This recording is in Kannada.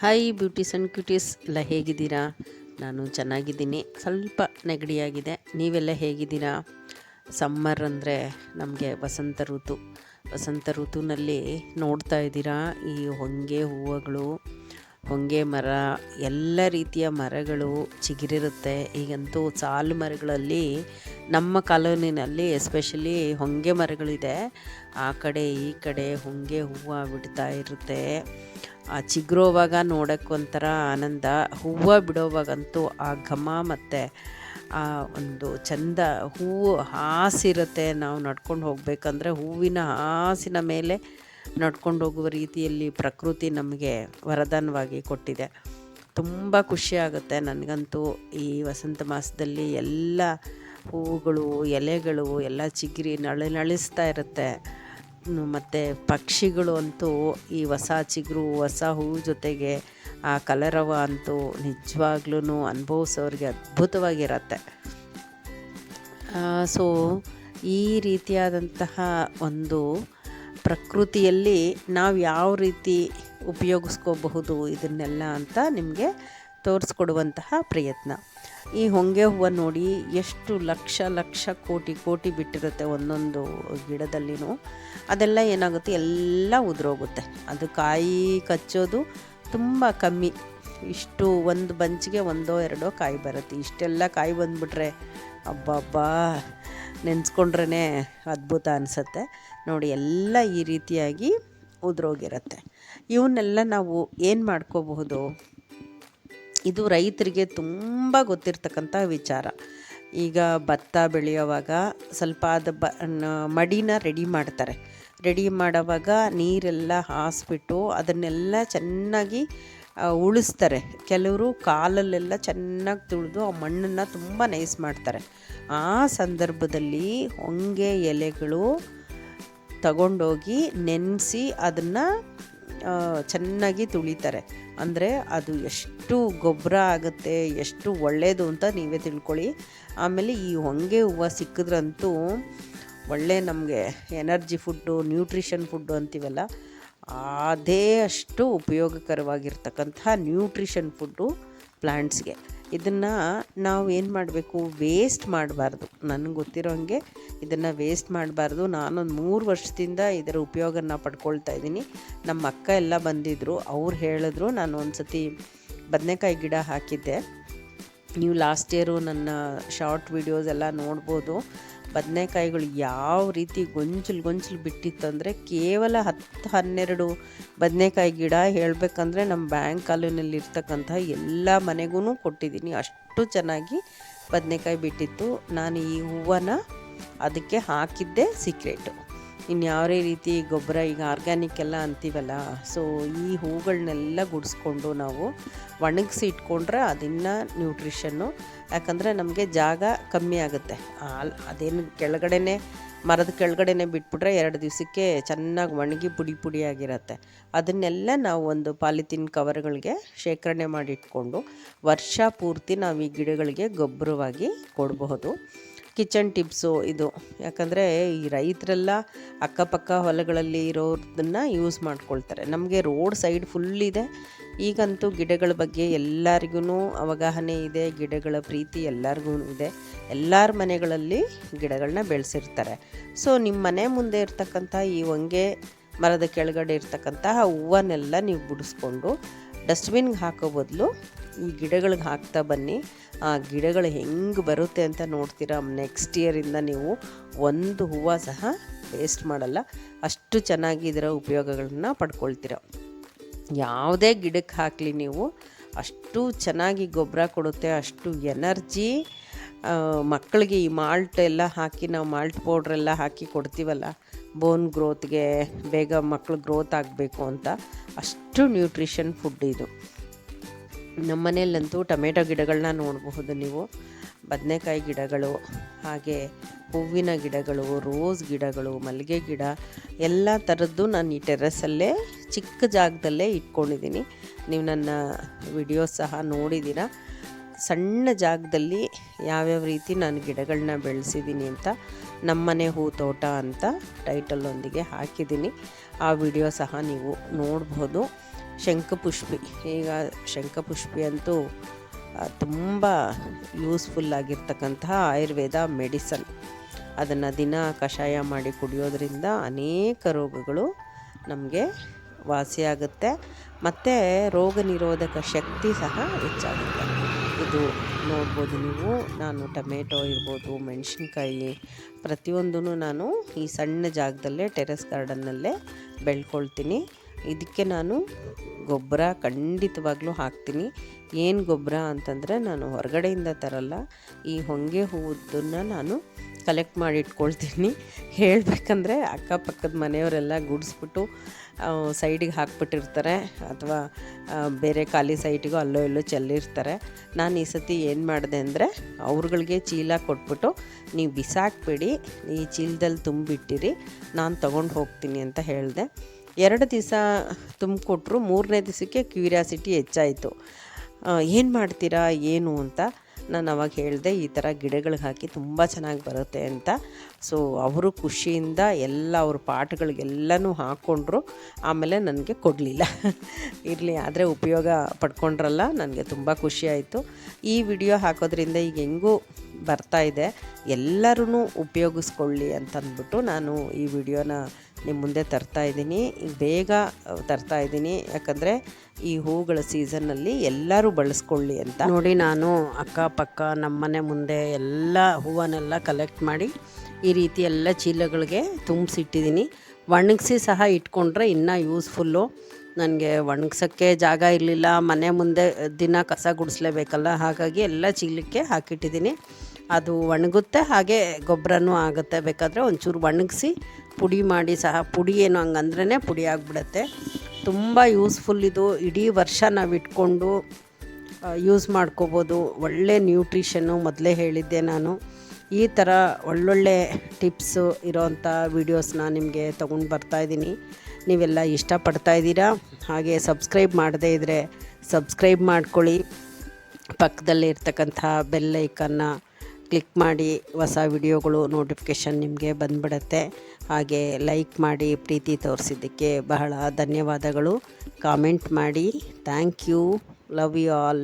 ಹಾಯ್ ಬ್ಯೂಟೀಸ್ ಆ್ಯಂಡ್ ಕ್ಯೂಟೀಸ್ ಎಲ್ಲ ಹೇಗಿದ್ದೀರಾ? ನಾನು ಚೆನ್ನಾಗಿದ್ದೀನಿ. ಸ್ವಲ್ಪ ನೆಗಡಿಯಾಗಿದೆ. ನೀವೆಲ್ಲ ಹೇಗಿದ್ದೀರಾ? ಸಮ್ಮರ್ ಅಂದರೆ ನಮಗೆ ವಸಂತ ಋತು. ವಸಂತ ಋತುವಿನಲ್ಲಿ ನೋಡ್ತಾ ಇದ್ದೀರಾ? ಈ ಹೊಂಗೆ ಹೂವುಗಳು. ಹೊಂಗೆ ಮರ, ಎಲ್ಲ ರೀತಿಯ ಮರಗಳು ಚಿಗಿರಿರುತ್ತೆ. ಈಗಂತೂ ಸಾಲು ಮರಗಳಲ್ಲಿ, ನಮ್ಮ ಕಾಲೋನಿನಲ್ಲಿ ಎಸ್ಪೆಷಲಿ ಹೊಂಗೆ ಮರಗಳಿದೆ. ಆ ಕಡೆ, ಈ ಕಡೆ ಹೊಂಗೆ ಹೂವು ಬಿಡ್ತಾ ಇರುತ್ತೆ. ಆ ಚಿಗುರೋವಾಗ ನೋಡೋಕ್ಕೊಂಥರ ಆನಂದ. ಹೂವು ಬಿಡೋವಾಗಂತೂ ಆ ಘಮ ಮತ್ತು ಆ ಒಂದು ಚಂದ ಹೂವು ಹಾಸಿರುತ್ತೆ. ನಾವು ನಡ್ಕೊಂಡು ಹೋಗಬೇಕಂದ್ರೆ ಹೂವಿನ ಹಾಸಿನ ಮೇಲೆ ನಡ್ಕೊಂಡು ಹೋಗುವ ರೀತಿಯಲ್ಲಿ ಪ್ರಕೃತಿ ನಮಗೆ ವರದಾನವಾಗಿ ಕೊಟ್ಟಿದೆ. ತುಂಬ ಖುಷಿಯಾಗುತ್ತೆ ನನಗಂತೂ ಈ ವಸಂತ ಮಾಸದಲ್ಲಿ ಎಲ್ಲ ಹೂವುಗಳು, ಎಲೆಗಳು ಎಲ್ಲ ಚಿಗುರಿ ನಳಿನಳಿಸ್ತಾ ಇರುತ್ತೆ. ಮತ್ತು ಪಕ್ಷಿಗಳು ಅಂತೂ ಈ ಹೊಸ ಚಿಗುರು, ಹೊಸ ಹೂವು ಜೊತೆಗೆ ಆ ಕಲರವ ಅಂತೂ ನಿಜವಾಗ್ಲೂ ಅನುಭವಿಸೋರಿಗೆ ಅದ್ಭುತವಾಗಿರತ್ತೆ. ಸೊ ಈ ರೀತಿಯಾದಂತಹ ಒಂದು ಪ್ರಕೃತಿಯಲ್ಲಿ ನಾವು ಯಾವ ರೀತಿ ಉಪಯೋಗಿಸ್ಕೋಬಹುದು ಇದನ್ನೆಲ್ಲ ಅಂತ ನಿಮಗೆ ತೋರಿಸ್ಕೊಡುವಂತಹ ಪ್ರಯತ್ನ. ಈ ಹೊಂಗೆ ಹೂವು ನೋಡಿ ಎಷ್ಟು ಲಕ್ಷ ಲಕ್ಷ ಕೋಟಿ ಕೋಟಿ ಬಿಟ್ಟಿರುತ್ತೆ ಒಂದೊಂದು ಗಿಡದಲ್ಲಿನೂ. ಅದೆಲ್ಲ ಏನಾಗುತ್ತೆ? ಎಲ್ಲ ಉದುರೋಗುತ್ತೆ. ಅದು ಕಾಯಿ ಕಚ್ಚೋದು ತುಂಬ ಕಮ್ಮಿ. ಇಷ್ಟು ಒಂದು ಬಂಚಿಗೆ ಒಂದೋ ಎರಡೋ ಕಾಯಿ ಬರುತ್ತೆ. ಇಷ್ಟೆಲ್ಲ ಕಾಯಿ ಬಂದುಬಿಟ್ರೆ ಅಬ್ಬಬ್ಬಾ. ನೆನೆಸ್ಕೊಂಡ್ರೇ ಅದ್ಭುತ ಅನಿಸುತ್ತೆ. ನೋಡಿ, ಎಲ್ಲ ಈ ರೀತಿಯಾಗಿ ಉದುರೋಗಿರುತ್ತೆ. ಇವನ್ನೆಲ್ಲ ನಾವು ಏನು ಮಾಡ್ಕೋಬಹುದು? ಇದು ರೈತರಿಗೆ ತುಂಬ ಗೊತ್ತಿರ್ತಕ್ಕಂಥ ವಿಚಾರ. ಈಗ ಭತ್ತ ಬೆಳೆಯೋವಾಗ ಸ್ವಲ್ಪ ಅದು ಬ ಮಡಿನ ರೆಡಿ ಮಾಡ್ತಾರೆ. ರೆಡಿ ಮಾಡೋವಾಗ ನೀರೆಲ್ಲ ಹಾಸ್ಬಿಟ್ಟು ಅದನ್ನೆಲ್ಲ ಚೆನ್ನಾಗಿ ಉಳಿಸ್ತಾರೆ. ಕೆಲವರು ಕಾಲಲ್ಲೆಲ್ಲ ಚೆನ್ನಾಗಿ ತುಳಿದು ಆ ಮಣ್ಣನ್ನು ತುಂಬ ನೈಸ್ ಮಾಡ್ತಾರೆ. ಆ ಸಂದರ್ಭದಲ್ಲಿ ಹೊಂಗೆ ಎಲೆಗಳು ತಗೊಂಡೋಗಿ ನೆನೆಸಿ ಅದನ್ನು ಚೆನ್ನಾಗಿ ತುಳಿತಾರೆ. ಅಂದರೆ ಅದು ಎಷ್ಟು ಗೊಬ್ಬರ ಆಗುತ್ತೆ, ಎಷ್ಟು ಒಳ್ಳೆಯದು ಅಂತ ನೀವೇ ತಿಳ್ಕೊಳ್ಳಿ. ಆಮೇಲೆ ಈ ಹೊಂಗೆ ಹೂವು ಸಿಕ್ಕಿದ್ರಂತೂ ಒಳ್ಳೆ ನಮಗೆ ಎನರ್ಜಿ ಫುಡ್ಡು ನ್ಯೂಟ್ರಿಷನ್ ಫುಡ್ಡು ಅಂತೀವಲ್ಲ ಅದೇ ಅಷ್ಟು ಉಪಯೋಗಕರವಾಗಿರ್ತಕ್ಕಂಥ ನ್ಯೂಟ್ರಿಷನ್ ಫುಡ್ಡು ಪ್ಲ್ಯಾಂಟ್ಸ್ಗೆ ಇದನ್ನು ನಾವು ಏನು ಮಾಡಬೇಕು? ವೇಸ್ಟ್ ಮಾಡಬಾರ್ದು. ನನಗೆ ಗೊತ್ತಿರೋ ಹಾಗೆ ಇದನ್ನು ವೇಸ್ಟ್ ಮಾಡಬಾರ್ದು. ನಾನೊಂದು ಮೂರು ವರ್ಷದಿಂದ ಇದರ ಉಪಯೋಗನ ಪಡ್ಕೊಳ್ತಾ ಇದ್ದೀನಿ. ನಮ್ಮ ಅಕ್ಕ ಎಲ್ಲ ಬಂದಿದ್ದರು ಅವ್ರು ಹೇಳಿದ್ರು ನಾನು ಒಂದು ಸತಿ ಬದನೆಕಾಯಿ ಗಿಡ ಹಾಕಿದ್ದೆ. ನೀವು ಲಾಸ್ಟ್ ಇಯರು ನನ್ನ ಶಾರ್ಟ್ ವಿಡಿಯೋಸ್ ಎಲ್ಲ ನೋಡ್ಬೋದು. ಬದನೆಕಾಯಿಗಳು ಯಾವ ರೀತಿ ಗೊಂಚಲು ಗೊಂಚಲು ಬಿಟ್ಟಿತ್ತಂದರೆ ಕೇವಲ ಹತ್ತು ಹನ್ನೆರಡು ಬದನೆಕಾಯಿ ಗಿಡ ಹೇಳಬೇಕಂದ್ರೆ ನಮ್ಮ ಬ್ಯಾಂಕ್ ಕಾಲೋನಿಯಲ್ಲಿ ಇರ್ತಕ್ಕಂಥ ಎಲ್ಲ ಮನೆಗೂ ಕೊಟ್ಟಿದ್ದೀನಿ. ಅಷ್ಟು ಚೆನ್ನಾಗಿ ಬದನೆಕಾಯಿ ಬಿಟ್ಟಿತ್ತು. ನಾನು ಈ ಹೂವನ್ನು ಅದಕ್ಕೆ ಹಾಕಿದ್ದೆ ಸೀಕ್ರೆಟು ಇನ್ಯಾವುದೇ ರೀತಿ ಗೊಬ್ಬರ ಈಗ ಆರ್ಗ್ಯಾನಿಕ್ ಎಲ್ಲ ಅಂತೀವಲ್ಲ ಸೊ ಈ ಹೂಗಳನ್ನೆಲ್ಲ ಗುಡಿಸ್ಕೊಂಡು ನಾವು ಒಣಗಿಸಿ ಇಟ್ಕೊಂಡ್ರೆ ಅದನ್ನು ನ್ಯೂಟ್ರಿಷನ್ನು ಯಾಕಂದರೆ ನಮಗೆ ಜಾಗ ಕಮ್ಮಿ ಆಗುತ್ತೆ. ಅದೇನು ಕೆಳಗಡೆನೆ, ಮರದ ಕೆಳಗಡೆನೆ ಬಿಟ್ಬಿಟ್ರೆ ಎರಡು ದಿವಸಕ್ಕೆ ಚೆನ್ನಾಗಿ ಒಣಗಿ ಪುಡಿ ಪುಡಿಯಾಗಿರುತ್ತೆ ಅದನ್ನೆಲ್ಲ ನಾವು ಒಂದು ಪಾಲಿಥಿನ್ ಕವರ್ಗಳಿಗೆ ಶೇಖರಣೆ ಮಾಡಿಟ್ಕೊಂಡು ವರ್ಷ ಪೂರ್ತಿ ನಾವು ಈ ಗಿಡಗಳಿಗೆ ಗೊಬ್ಬರವಾಗಿ ಕೊಡಬಹುದು. ಕಿಚನ್ ಟಿಪ್ಸು ಇದು. ಯಾಕಂದರೆ ಈ ರೈತರೆಲ್ಲ ಅಕ್ಕಪಕ್ಕ ಹೊಲಗಳಲ್ಲಿ ಇರೋದನ್ನು ಯೂಸ್ ಮಾಡ್ಕೊಳ್ತಾರೆ. ನಮಗೆ ರೋಡ್ ಸೈಡ್ ಫುಲ್ ಇದೆ. ಈಗಂತೂ ಗಿಡಗಳ ಬಗ್ಗೆ ಎಲ್ಲರಿಗೂ ಅವಗಾಹನೆ ಇದೆ. ಗಿಡಗಳ ಪ್ರೀತಿ ಎಲ್ಲರಿಗೂ ಇದೆ. ಎಲ್ಲರ ಮನೆಗಳಲ್ಲಿ ಗಿಡಗಳನ್ನ ಬೆಳೆಸಿರ್ತಾರೆ. ಸೊ ನಿಮ್ಮ ಮನೆ ಮುಂದೆ ಇರ್ತಕ್ಕಂಥ ಈ ಹೊಂಗೆ ಮರದ ಕೆಳಗಡೆ ಇರ್ತಕ್ಕಂತಹ ಹೂವನ್ನೆಲ್ಲ ನೀವು ಬಿಡಿಸ್ಕೊಂಡು ಡಸ್ಟ್ಬಿನ್ಗೆ ಹಾಕೋ ಬದಲು ಈ ಗಿಡಗಳಿಗೆ ಹಾಕ್ತಾ ಬನ್ನಿ. ಆ ಗಿಡಗಳು ಹೆಂಗೆ ಬರುತ್ತೆ ಅಂತ ನೋಡ್ತೀರಾ? ನೆಕ್ಸ್ಟ್ ಇಯರಿಂದ ನೀವು ಒಂದು ಹೂವು ಸಹ ವೇಸ್ಟ್ ಮಾಡಲ್ಲ. ಅಷ್ಟು ಚೆನ್ನಾಗಿ ಇದರ ಉಪಯೋಗಗಳನ್ನ ಪಡ್ಕೊಳ್ತೀರ. ಯಾವುದೇ ಗಿಡಕ್ಕೆ ಹಾಕಲಿ ನೀವು, ಅಷ್ಟು ಚೆನ್ನಾಗಿ ಗೊಬ್ಬರ ಕೊಡುತ್ತೆ, ಅಷ್ಟು ಎನರ್ಜಿ ಮಕ್ಕಳಿಗೆ ಈ ಮಾಲ್ಟ್ ಎಲ್ಲ ಹಾಕಿ ನಾವು ಮಾಲ್ಟ್ ಪೌಡ್ರೆಲ್ಲ ಹಾಕಿ ಕೊಡ್ತೀವಲ್ಲ ಬೋನ್ ಗ್ರೋತ್ಗೆ ಬೇಗ ಮಕ್ಕಳು ಗ್ರೋತ್ ಆಗಬೇಕು ಅಂತ ಅಷ್ಟು ನ್ಯೂಟ್ರಿಷನ್ ಫುಡ್ ಇದು. ನಮ್ಮ ಮನೆಯಲ್ಲಂತೂ ಟೊಮೆಟೊ ಗಿಡಗಳನ್ನ ನೋಡಬಹುದು ನೀವು. ಬದನೆಕಾಯಿ ಗಿಡಗಳು, ಹಾಗೆ ಹೂವಿನ ಗಿಡಗಳು ರೋಸ್ ಗಿಡಗಳು, ಮಲ್ಲಿಗೆ ಗಿಡ, ಎಲ್ಲ ಥರದ್ದು ನಾನು ಈ ಟೆರೆಸಲ್ಲೇ ಚಿಕ್ಕ ಜಾಗದಲ್ಲೇ ಇಟ್ಕೊಂಡಿದ್ದೀನಿ ನೀವು ನನ್ನ ವಿಡಿಯೋ ಸಹ ನೋಡಿದ್ದೀರ ಸಣ್ಣ ಜಾಗದಲ್ಲಿ ಯಾವ್ಯಾವ ರೀತಿ ನಾನು ಗಿಡಗಳನ್ನ ಬೆಳೆಸಿದ್ದೀನಿ ಅಂತ ನಮ್ಮನೆ ಹೂ ತೋಟ ಅಂತ ಟೈಟಲ್ಲೊಂದಿಗೆ ಹಾಕಿದ್ದೀನಿ. ಆ ವಿಡಿಯೋ ಸಹ ನೀವು ನೋಡ್ಬೋದು. ಶಂಖಪುಷ್ಪಿ. ಈಗ ಶಂಖಪುಷ್ಪಿ ಅಂತೂ ತುಂಬ ಯೂಸ್ಫುಲ್ ಆಗಿರ್ತಕ್ಕಂತಹ ಆಯುರ್ವೇದ ಮೆಡಿಸನ್. ಅದನ್ನು ದಿನ ಕಷಾಯ ಮಾಡಿ ಕುಡಿಯೋದ್ರಿಂದ ಅನೇಕ ರೋಗಗಳು ನಮಗೆ ವಾಸಿಯಾಗುತ್ತೆ. ಮತ್ತು ರೋಗ ನಿರೋಧಕ ಶಕ್ತಿ ಸಹ ಹೆಚ್ಚಾಗುತ್ತೆ. ಇದು ನೋಡ್ಬೋದು ನೀವು. ನಾನು ಟೊಮೆಟೊ ಇರ್ಬೋದು, ಮೆಣಸಿನ್ಕಾಯಿ ಪ್ರತಿಯೊಂದೂ ನಾನು ಈ ಸಣ್ಣ ಜಾಗದಲ್ಲೇ ಟೆರೆಸ್ ಗಾರ್ಡನ್ನಲ್ಲೇ ಬೆಳ್ಕೊಳ್ತೀನಿ. ಇದಕ್ಕೆ ನಾನು ಗೊಬ್ಬರ ಖಂಡಿತವಾಗ್ಲೂ ಹಾಕ್ತೀನಿ. ಏನು ಗೊಬ್ಬರ ಅಂತಂದರೆ ನಾನು ಹೊರಗಡೆಯಿಂದ ತರಲ್ಲ, ಈ ಹೊಂಗೆ ಹೂವದನ್ನು ನಾನು ಕಲೆಕ್ಟ್ ಮಾಡಿ ಇಟ್ಕೊಳ್ತೀನಿ. ಹೇಳಬೇಕಂದ್ರೆ ಅಕ್ಕಪಕ್ಕದ ಮನೆಯವರೆಲ್ಲ ಗುಡಿಸ್ಬಿಟ್ಟು ಸೈಡಿಗೆ ಹಾಕ್ಬಿಟ್ಟಿರ್ತಾರೆ, ಅಥವಾ ಬೇರೆ ಖಾಲಿ ಸೈಟಿಗೂ ಅಲ್ಲೋ ಎಲ್ಲೋ ಚೆಲ್ಲಿರ್ತಾರೆ. ನಾನು ಈ ಸತಿ ಏನು ಮಾಡಿದೆ ಅಂದರೆ ಅವ್ರುಗಳಿಗೆ ಚೀಲ ಕೊಟ್ಬಿಟ್ಟು ನೀವು ಬಿಸಾಕ್ಬೇಡಿ, ಈ ಚೀಲದಲ್ಲಿ ತುಂಬಿಟ್ಟಿರಿ, ನಾನು ತೊಗೊಂಡು ಹೋಗ್ತೀನಿ ಅಂತ ಹೇಳಿದೆ. ಎರಡು ದಿವಸ ತುಂಬಿಕೊಟ್ರು, ಮೂರನೇ ದಿವಸಕ್ಕೆ ಕ್ಯೂರಿಯಾಸಿಟಿ ಹೆಚ್ಚಾಯಿತು. ಏನು ಮಾಡ್ತೀರಾ, ಏನು ಅಂತ ನಾನು ಅವಾಗ ಹೇಳಿದೆ, ಈ ಥರ ಗಿಡಗಳಿಗೆ ಹಾಕಿ ತುಂಬ ಚೆನ್ನಾಗಿ ಬರುತ್ತೆ ಅಂತ. ಸೊ ಅವರು ಖುಷಿಯಿಂದ ಎಲ್ಲ ಅವ್ರ ಪಾಟ್ಗಳಿಗೆಲ್ಲನೂ ಹಾಕ್ಕೊಂಡ್ರು ಆಮೇಲೆ ನನಗೆ ಕೊಡಲಿಲ್ಲ. ಇರಲಿ, ಆದರೆ ಉಪಯೋಗ ಪಡ್ಕೊಂಡ್ರಲ್ಲ, ನನಗೆ ತುಂಬ ಖುಷಿ ಆಯಿತು. ಈ ವಿಡಿಯೋ ಹಾಕೋದ್ರಿಂದ ಈಗ ಹೆಂಗೂ ಬರ್ತಾ ಇದೆ ಎಲ್ಲರೂ ಉಪಯೋಗಿಸ್ಕೊಳ್ಳಿ ಅಂತಂದ್ಬಿಟ್ಟು ನಾನು ಈ ವಿಡಿಯೋನ ನಿಮ್ಮ ಮುಂದೆ ತರ್ತಾ ಇದ್ದೀನಿ. ಬೇಗ ತರ್ತಾ ಇದ್ದೀನಿ. ಯಾಕಂದರೆ ಈ ಹೂಗಳ ಸೀಸನ್ನಲ್ಲಿ ಎಲ್ಲರೂ ಬಳಸ್ಕೊಳ್ಳಿ ಅಂತ. ನೋಡಿ ನಾನು ಅಕ್ಕಪಕ್ಕ ನಮ್ಮನೆ ಮುಂದೆ ಎಲ್ಲ ಹೂವನ್ನೆಲ್ಲ ಕಲೆಕ್ಟ್ ಮಾಡಿ ಈ ರೀತಿ ಎಲ್ಲ ಚೀಲಗಳಿಗೆ ತುಂಬಿಸಿಟ್ಟಿದ್ದೀನಿ. ಒಣಗಿಸಿ ಸಹ ಇಟ್ಕೊಂಡ್ರೆ ಇನ್ನೂ ಯೂಸ್ಫುಲ್ಲು ನನಗೆ ಒಣಗ್ಸೋಕ್ಕೆ ಜಾಗ ಇರಲಿಲ್ಲ. ಮನೆ ಮುಂದೆ ದಿನ ಕಸ ಗುಡಿಸ್ಲೇಬೇಕಲ್ಲ. ಹಾಗಾಗಿ ಎಲ್ಲ ಚೀಲಕ್ಕೆ ಹಾಕಿಟ್ಟಿದ್ದೀನಿ. ಅದು ಒಣಗುತ್ತೆ, ಹಾಗೆ ಗೊಬ್ಬರನೂ ಆಗುತ್ತೆ. ಬೇಕಾದರೆ ಒಂಚೂರು ಒಣಗಿಸಿ ಪುಡಿ ಮಾಡಿ ಸಹ, ಪುಡಿ ಏನು ಹಂಗಂದ್ರೇ ಪುಡಿ ಆಗಿಬಿಡತ್ತೆ. ತುಂಬ ಯೂಸ್ಫುಲ್ ಇದು. ಇಡೀ ವರ್ಷ ನಾವು ಇಟ್ಕೊಂಡು ಯೂಸ್ ಮಾಡ್ಕೋಬೋದು. ಒಳ್ಳೆ ನ್ಯೂಟ್ರಿಷನ್ನು ಮೊದಲೇ ಹೇಳಿದ್ದೆ ನಾನು. ಈ ಥರ ಒಳ್ಳೊಳ್ಳೆ ಟಿಪ್ಸು ಇರೋವಂಥ ವೀಡಿಯೋಸ್ನ ನಿಮಗೆ ತೊಗೊಂಡು ಬರ್ತಾಯಿದ್ದೀನಿ ನೀವೆಲ್ಲ ಇಷ್ಟಪಡ್ತಾ ಇದ್ದೀರಾ? ಹಾಗೆ ಸಬ್ಸ್ಕ್ರೈಬ್ ಮಾಡದೇ ಇದ್ದರೆ ಸಬ್ಸ್ಕ್ರೈಬ್ ಮಾಡ್ಕೊಳ್ಳಿ. ಪಕ್ಕದಲ್ಲಿ ಇರ್ತಕ್ಕಂಥ ಬೆಲ್ ಕ್ಲಿಕ್ ಮಾಡಿ ಹೊಸ ವಿಡಿಯೋಗಳು ನೋಟಿಫಿಕೇಷನ್ ನಿಮಗೆ ಬಂದ್ಬಿಡತ್ತೆ. ಹಾಗೆ ಲೈಕ್ ಮಾಡಿ, ಪ್ರೀತಿ ತೋರಿಸಿದ್ದಕ್ಕೆ ಬಹಳ ಧನ್ಯವಾದಗಳು. ಕಾಮೆಂಟ್ ಮಾಡಿ. Thank you love you all